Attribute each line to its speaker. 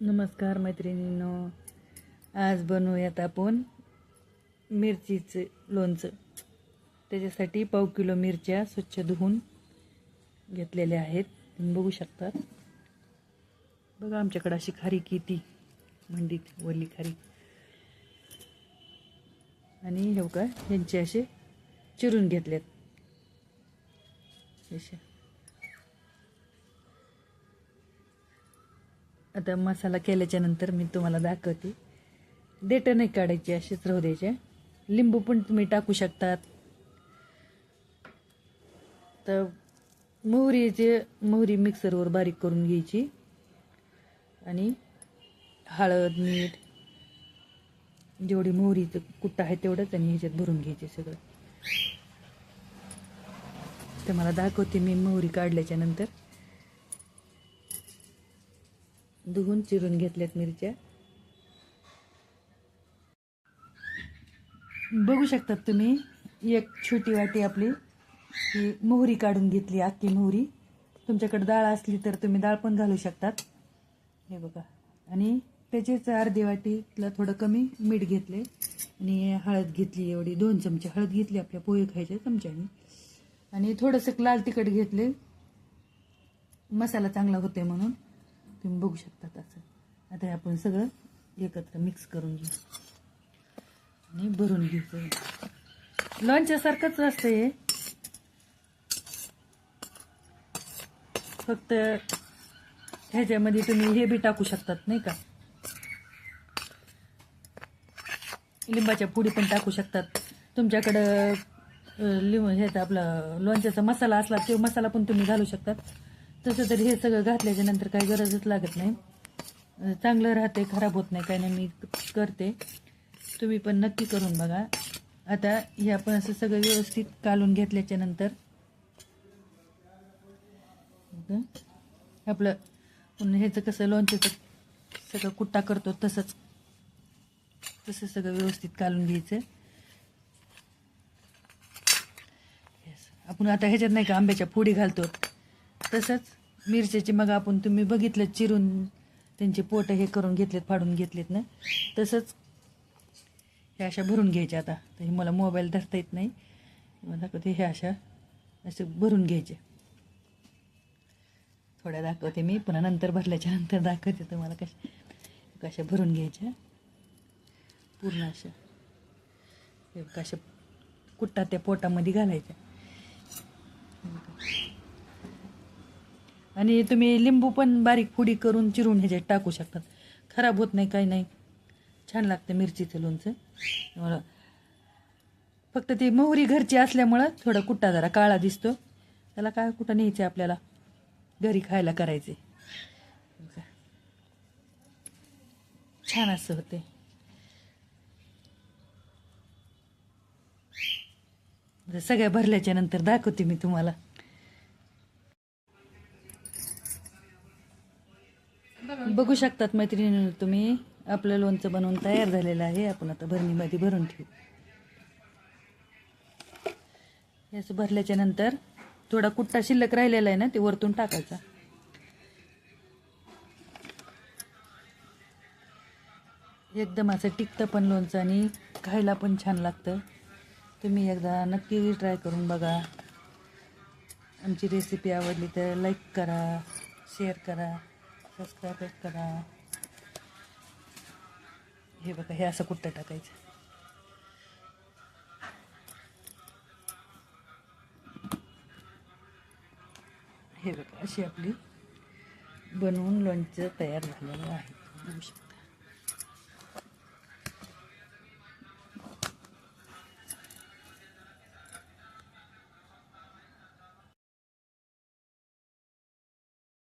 Speaker 1: नमस्कार मैत्रिणींनो. आज बनवूयात आपण मिरचीचं लोणचं. त्याच्यासाठी पाव किलो मिरच्या स्वच्छ धुवून घेतलेल्या आहेत. तुम्ही बघू शकतात. बघा आमच्याकडं अशी खारी किती. मंडीत वली खारी. आणि हे का यांचे असे चिरून घेतलेत. अशा. आता मसाला केल्याच्यानंतर मी तुम्हाला दाखवते. देठ नाही काढायची असेच राहू द्यायचे लिंबू पण तुम्ही टाकू शकतात. तर मोहरीचे मोहरी मिक्सरवर बारीक करून घ्यायची. आणि हळद मीठ जेवढी मोहरीचं कुट्टा आहे तेवढंच आणि ह्याच्यात भरून घ्यायचे सगळं. तर मला दाखवते मी मोहरी काढल्याच्या नंतर. धुवून चिरून घेतल्यात मिरच्या. बघू शकतात तुम्ही एक छोटी वाटी आपली ही मोहरी काढून घेतली अख्खी मोहरी. तुमच्याकडे डाळ असली तर तुम्ही डाळ पण घालू शकतात. हे बघा. आणि त्याचीच अर्धी वाटीला थोडं कमी मीठ घेतले. आणि हळद घेतली एवढी दोन चमचे हळद घेतली आपल्या पोहे खायचे चमच्याने. आणि थोडंसं लाल तिखट घेतले. मसाला चांगला होते म्हणून. तुम्ही बघू शकता असं आता हे आपण सगळं एकत्र मिक्स करून घेऊ. आणि भरून घेऊ लॉन्चसारखंच असतं हे. फक्त ह्याच्यामध्ये तुम्ही हे बी टाकू शकतात नाही का? लिंबाच्या पुडी पण टाकू शकतात. तुमच्याकडं लिंब ह्याचा आपला लोणच्याचा मसाला असला तो मसाला पण तुम्ही घालू शकतात. तसं तर हे सगळं घातल्याच्या नंतर काही गरजच लागत नाही. चांगलं राहते खराब होत नाही काही नाही मी करते. तुम्ही पण नक्की करून बघा. आता हे आपण असं सगळं व्यवस्थित कालून घेतल्याच्या नंतर आपलं ह्याचं कसं लोणच्याचं सगळं कुट्टा करतो तसंच. तसं सगळं व्यवस्थित कालून घ्यायचं. आपण आता ह्याच्यात नाही का आंब्याच्या फोडी घालतो. तसंच मिरच्याची मग आपण तुम्ही बघितलं चिरून त्यांचे पोट हे करून घेतलेत फाडून घेतलेत ना. तसंच हे अशा भरून घ्यायच्या आता. तर हे मला मोबाईल धरता येत नाही. दाखवते हे अशा असे भरून घ्यायचे. थोड्या दाखवते मी पुन्हा नंतर भरल्याच्या नंतर दाखवते तुम्हाला कशा कशा भरून घ्यायच्या. पूर्ण अशा हे कशा कुट्टा त्या पोटामध्ये घालायच्या. आणि तुम्ही लिंबू पण बारीक फुडी करून चिरून ह्याच्यात टाकू शकतात खराब होत नाही काही नाही. छान लागतं मिरचीचं लोणचं. फक्त ती मोहरी घरची असल्यामुळं थोडा कुट्टा जरा काळा दिसतो. त्याला काय कुठं न्यायचे आपल्याला? घरी खायला करायचे छान असं होते सगळ्या भरल्याच्या नंतर दाखवते मी तुम्हाला. बघू शकतात मैत्रिणी तुम्ही. आपलं लोणचं बनवून तयार झालेलं आहे. आपण आता भरणीमध्ये भरून ठेवू. याचं असं भरल्याच्या नंतर थोडा कुट्टा शिल्लक राहिलेला आहे ना ते वरतून टाकायचा. एकदम असं टिकतं पण लोणचं आणि खायला पण छान लागतं. तुम्ही एकदा नक्की ट्राय करून बघा. आमची रेसिपी आवडली तर लाईक करा शेअर करा. सबस्क्राईब करा. हे बघा हे असं कुठं टाकायचं? हे बघा अशी आपली बनवून लोणचं तयार झालेलं आहे. बघू